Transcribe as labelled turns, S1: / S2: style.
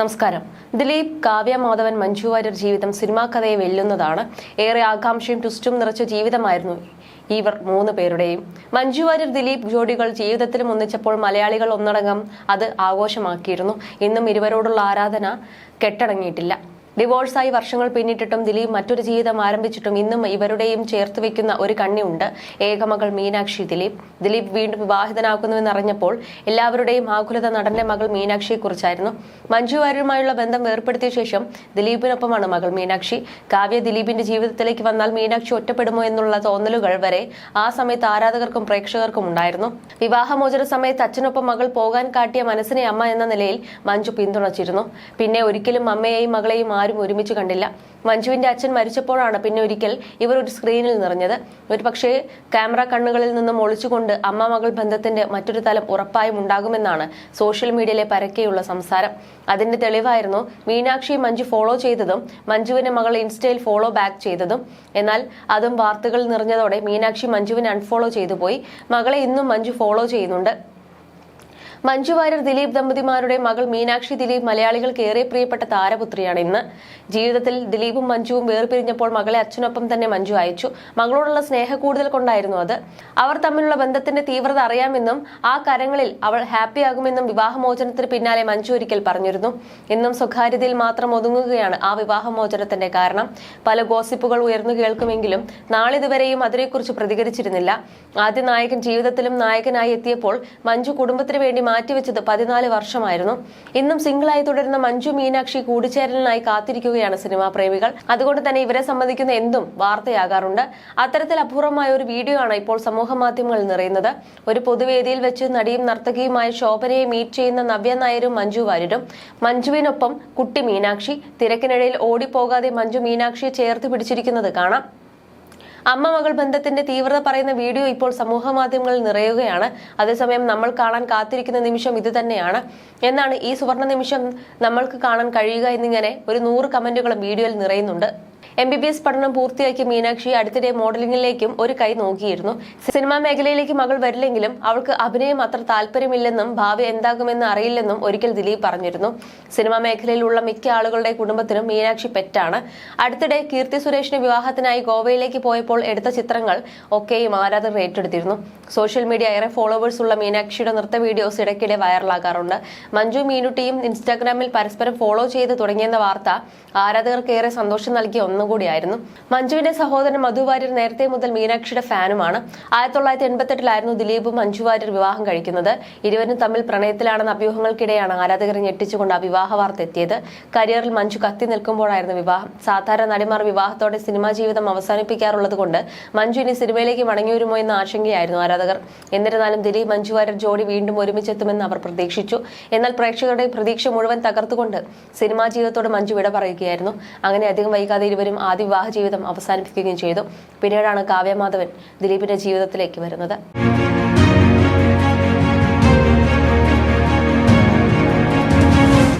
S1: നമസ്കാരം. ദിലീപ് കാവ്യ മാധവൻ മഞ്ജു വാര്യർ ജീവിതം സിനിമാ കഥയെ വെല്ലുന്നതാണ്. ഏറെ ആകാംക്ഷയും ട്വിസ്റ്റും നിറച്ച ജീവിതമായിരുന്നു ഇവർ മൂന്ന് പേരുടെയും. മഞ്ജു വാര്യർ ദിലീപ് ജോഡികൾ ജീവിതത്തിലും ഒന്നിച്ചപ്പോൾ മലയാളികൾ ഒന്നടങ്കം അത് ആഘോഷമാക്കിയിരുന്നു. ഇന്നും ഇരുവരോടുള്ള ആരാധന കെട്ടടങ്ങിയിട്ടില്ല. ഡിവോഴ്സായി വർഷങ്ങൾ പിന്നിട്ടിട്ടും ദിലീപ് മറ്റൊരു ജീവിതം ആരംഭിച്ചിട്ടും ഇന്നും ഇവരുടെയും ചേർത്ത് വെക്കുന്ന ഒരു കണ്ണിയുണ്ട്. ഏകമകൾ മീനാക്ഷി ദിലീപ്. ദിലീപ് വീണ്ടും വിവാഹിതനാക്കുന്നുവെന്ന് അറിഞ്ഞപ്പോൾ എല്ലാവരുടെയും ആകുലത നടന്റെ മകൾ മീനാക്ഷിയെക്കുറിച്ചായിരുന്നു. മഞ്ജു വാര്യരുമായുള്ള ബന്ധം വേർപ്പെടുത്തിയ ശേഷം ദിലീപിനൊപ്പമാണ് മകൾ മീനാക്ഷി. കാവ്യ ദിലീപിന്റെ ജീവിതത്തിലേക്ക് വന്നാൽ മീനാക്ഷി ഒറ്റപ്പെടുമോ എന്നുള്ള തോന്നലുകൾ വരെ ആ സമയത്ത് ആരാധകർക്കും പ്രേക്ഷകർക്കും ഉണ്ടായിരുന്നു. വിവാഹമോചന സമയത്ത് അച്ഛനൊപ്പം മകൾ പോകാൻ കാട്ടിയ മനസ്സിനെ അമ്മ എന്ന നിലയിൽ മഞ്ജു പിന്തുണച്ചിരുന്നു. പിന്നെ ഒരിക്കലും അമ്മയെയും മകളെയും ആരും ഒരുമിച്ച് കണ്ടില്ല. മഞ്ജുവിന്റെ അച്ഛൻ മരിച്ചപ്പോഴാണ് പിന്നെ ഒരിക്കൽ ഇവർ ഒരു സ്ക്രീനിൽ നിറഞ്ഞത്. ഒരു പക്ഷേ ക്യാമറ കണ്ണുകളിൽ നിന്നും ഒളിച്ചുകൊണ്ട് അമ്മ മകൾ ബന്ധത്തിന്റെ മറ്റൊരു തലം ഉറപ്പായും ഉണ്ടാകുമെന്നാണ് സോഷ്യൽ മീഡിയയിലെ പരക്കെയുള്ള സംസാരം. അതിന്റെ തെളിവായിരുന്നു മീനാക്ഷി മഞ്ജു ഫോളോ ചെയ്തതും മഞ്ജുവിന്റെ മകൾ ഇൻസ്റ്റയിൽ ഫോളോ ബാക്ക് ചെയ്തതും. എന്നാൽ അതും വാർത്തകൾ നിറഞ്ഞതോടെ മീനാക്ഷി മഞ്ജുവിനെ അൺഫോളോ ചെയ്തു പോയി. മകളെ ഇന്നും മഞ്ജു ഫോളോ ചെയ്യുന്നുണ്ട്. മഞ്ജു വാര്യർ ദിലീപ് ദമ്പതിമാരുടെ മകൾ മീനാക്ഷി ദിലീപ് മലയാളികൾക്ക് ഏറെ പ്രിയപ്പെട്ട താരപുത്രിയാണ് ഇന്ന്. ജീവിതത്തിൽ ദിലീപും മഞ്ജുവും വേർപിരിഞ്ഞപ്പോൾ മകളെ അച്ഛനൊപ്പം തന്നെ മഞ്ജു അയച്ചു. മകളോടുള്ള സ്നേഹ കൂടുതൽ കൊണ്ടായിരുന്നു അത്. അവർ തമ്മിലുള്ള ബന്ധത്തിന്റെ തീവ്രത അറിയാമെന്നും ആ കരങ്ങളിൽ അവൾ ഹാപ്പിയാകുമെന്നും വിവാഹമോചനത്തിന് പിന്നാലെ മഞ്ജു ഒരിക്കൽ പറഞ്ഞിരുന്നു. ഇന്നും സ്വകാര്യതയിൽ മാത്രം ഒതുങ്ങുകയാണ് ആ വിവാഹമോചനത്തിന്റെ കാരണം. പല ഗോസിപ്പുകൾ ഉയർന്നു കേൾക്കുമെങ്കിലും നാളിതുവരെയും അതിനെക്കുറിച്ച് പ്രതികരിച്ചിരുന്നില്ല. ആദ്യ നായകൻ ജീവിതത്തിലും നായകനായി എത്തിയപ്പോൾ മഞ്ജു കുടുംബത്തിന് വേണ്ടി മാറ്റിവെച്ചത് പതിനാല് വർഷമായിരുന്നു. ഇന്നും സിംഗിളായി തുടരുന്ന മഞ്ജു മീനാക്ഷി കൂടിച്ചേരലിനായി കാത്തിരിക്കുകയാണ് സിനിമാ പ്രേമികൾ. അതുകൊണ്ട് തന്നെ ഇവരെ സംബന്ധിക്കുന്ന എന്തും വാർത്തയാകാറുണ്ട്. അത്തരത്തിൽ അപൂർവമായ ഒരു വീഡിയോ ആണ് ഇപ്പോൾ സമൂഹ മാധ്യമങ്ങളിൽ നിറയുന്നത്. ഒരു പൊതുവേദിയിൽ വെച്ച് നടിയും നർത്തകിയുമായ ശോഭനയെ മീറ്റ് ചെയ്യുന്ന നവ്യ നായരും മഞ്ജു വാര്യരും. മഞ്ജുവിനൊപ്പം കുട്ടി മീനാക്ഷി. തിരക്കിനിടയിൽ ഓടിപ്പോകാതെ മഞ്ജു മീനാക്ഷിയെ ചേർത്ത് പിടിച്ചിരിക്കുന്നത് കാണാം. അമ്മ മകൾ ബന്ധത്തിന്റെ തീവ്രത പറയുന്ന വീഡിയോ ഇപ്പോൾ സമൂഹ മാധ്യമങ്ങളിൽ നിറയുകയാണ്. അതേസമയം നമ്മൾ കാണാൻ കാത്തിരിക്കുന്ന നിമിഷം ഇത് തന്നെയാണ്. എന്നാണ് ഈ സുവർണ നിമിഷം നമ്മൾക്ക് കാണാൻ കഴിയുക എന്നിങ്ങനെ ഒരു നൂറ് കമന്റുകളും വീഡിയോയിൽ നിറയുന്നുണ്ട്. എം ബി ബി എസ് പഠനം പൂർത്തിയാക്കിയ മീനാക്ഷി അടുത്തിടെ മോഡലിംഗിലേക്കും ഒരു കൈ നോക്കിയിരുന്നു. സിനിമാ മേഖലയിലേക്ക് മകൾ വരില്ലെങ്കിലും അവൾക്ക് അഭിനയം അത്ര താല്പര്യമില്ലെന്നും ഭാവി എന്താകുമെന്ന് അറിയില്ലെന്നും ഒരിക്കൽ ദിലീപ് പറഞ്ഞിരുന്നു. സിനിമാ മേഖലയിലുള്ള മിക്ക ആളുകളുടെ കുടുംബത്തിനും മീനാക്ഷി പെറ്റാണ്. അടുത്തിടെ കീർത്തി സുരേഷിന് വിവാഹത്തിനായി ഗോവയിലേക്ക് പോയപ്പോൾ എടുത്ത ചിത്രങ്ങൾ ഒക്കെയും ആരാധകർ ഏറ്റെടുത്തിരുന്നു. സോഷ്യൽ മീഡിയ ഏറെ ഫോളോവേഴ്സ് ഉള്ള മീനാക്ഷിയുടെ നൃത്ത വീഡിയോസ് ഇടയ്ക്കിടെ വൈറലാകാറുണ്ട്. മഞ്ജു മീനുട്ടിയും ഇൻസ്റ്റാഗ്രാമിൽ പരസ്പരം ഫോളോ ചെയ്ത് തുടങ്ങിയെന്ന വാർത്ത ആരാധകർക്ക് ഏറെ സന്തോഷം നൽകിയ ഒന്നുകൂടിയായിരുന്നു മഞ്ജുവിന്റെ സഹോദരൻ മധു വാര്യർ നേരത്തെ മുതൽ മീനാക്ഷിയുടെ ഫാനുമാണ്. ആയിരത്തി തൊള്ളായിരത്തി എൺപത്തെട്ടിലായിരുന്നു ദിലീപും മഞ്ജു വാര്യർ വിവാഹം കഴിക്കുന്നത്. ഇരുവരും തമ്മിൽ പ്രണയത്തിലാണെന്ന അഭ്യൂഹങ്ങൾക്കിടെയാണ് ആരാധകർ ഞെട്ടിച്ചുകൊണ്ട് ആ വിവാഹ വാർത്ത എത്തിയത്. കരിയറിൽ മഞ്ജു കത്തി നിൽക്കുമ്പോഴായിരുന്നു വിവാഹം. സാധാരണ നടിമാർ വിവാഹത്തോടെ സിനിമാ ജീവിതം അവസാനിപ്പിക്കാറുള്ളത് കൊണ്ട് മഞ്ജു ഇനി സിനിമയിലേക്ക് മടങ്ങിവരുമോ എന്ന ആശങ്കയായിരുന്നു ആരാധകർ. എന്നിരുന്നാലും ദിലീപ് മഞ്ജു വാര്യർ ജോഡി വീണ്ടും ഒരുമിച്ചെത്തുമെന്ന് അവർ പ്രതീക്ഷിച്ചു. എന്നാൽ പ്രേക്ഷകരുടെ പ്രതീക്ഷ മുഴുവൻ തകർത്തുകൊണ്ട് സിനിമാ ജീവിതത്തോട് മഞ്ജു വിട പറയുകയായിരുന്നു. അങ്ങനെ അധികം വൈകാതെ ഇരുവരും ആദ്യ വിവാഹ ജീവിതം അവസാനിപ്പിക്കുകയും ചെയ്തു. പിന്നീടാണ് കാവ്യമാധവൻ ദിലീപിന്റെ ജീവിതത്തിലേക്ക് വരുന്നത്.